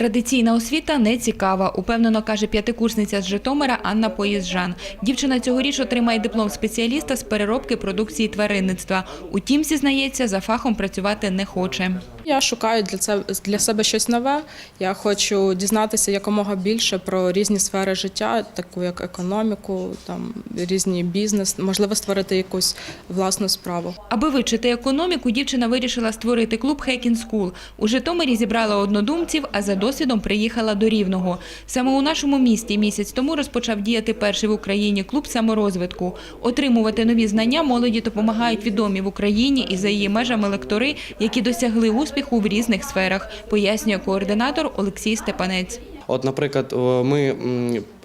Традиційна освіта не цікава, упевнено каже п'ятикурсниця з Житомира Анна Поїзжан. Дівчина цьогоріч отримає диплом спеціаліста з переробки продукції тваринництва. Утім, зізнається, за фахом працювати не хоче. Я шукаю для це для себе щось нове. Я хочу дізнатися якомога більше про різні сфери життя, таку як економіку, там різні бізнес, можливо, створити якусь власну справу. Аби вивчити економіку, дівчина вирішила створити клуб Hacking School. У Житомирі зібрала однодумців, а за досвідом приїхала до Рівного. Саме у нашому місті місяць тому розпочав діяти перший в Україні клуб саморозвитку. Отримувати нові знання молоді допомагають відомі в Україні і за її межами лектори, які досягли успіху в різних сферах, пояснює координатор Олексій Степанець. От, наприклад, ми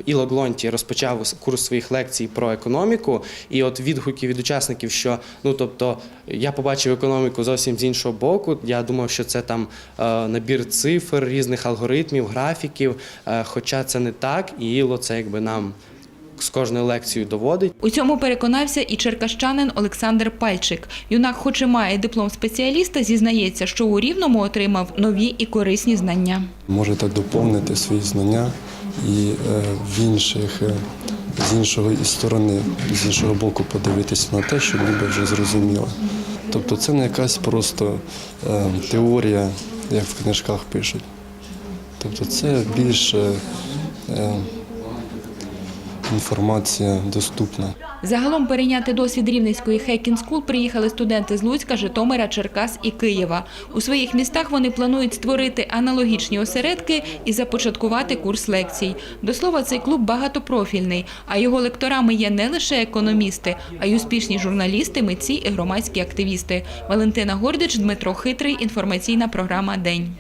Іло Глонті розпочав курс своїх лекцій про економіку, і от відгуки від учасників, що ну тобто я побачив економіку зовсім з іншого боку. Я думав, що це там е, набір цифр, різних алгоритмів, графіків. е, Хоча це не так, і Іло це якби нам з кожною лекцією доводить. У цьому переконався і черкащанин Олександр Пальчик. Юнак, хоч і має диплом спеціаліста, зізнається, що у Рівному отримав нові і корисні знання. можете доповнити свої знання і е, в інших, е, з іншої сторони, з іншого боку подивитися на те, що ніби вже зрозуміло. Тобто це не якась просто е, теорія, як в книжках пишуть. Тобто це більше е, інформація доступна. Загалом перейняти досвід Рівненської Hacking School приїхали студенти з Луцька, Житомира, Черкас і Києва. У своїх містах вони планують створити аналогічні осередки і започаткувати курс лекцій. До слова, цей клуб багатопрофільний, а його лекторами є не лише економісти, а й успішні журналісти, митці і громадські активісти. Валентина Гордич, Дмитро Хитрий. Інформаційна програма День.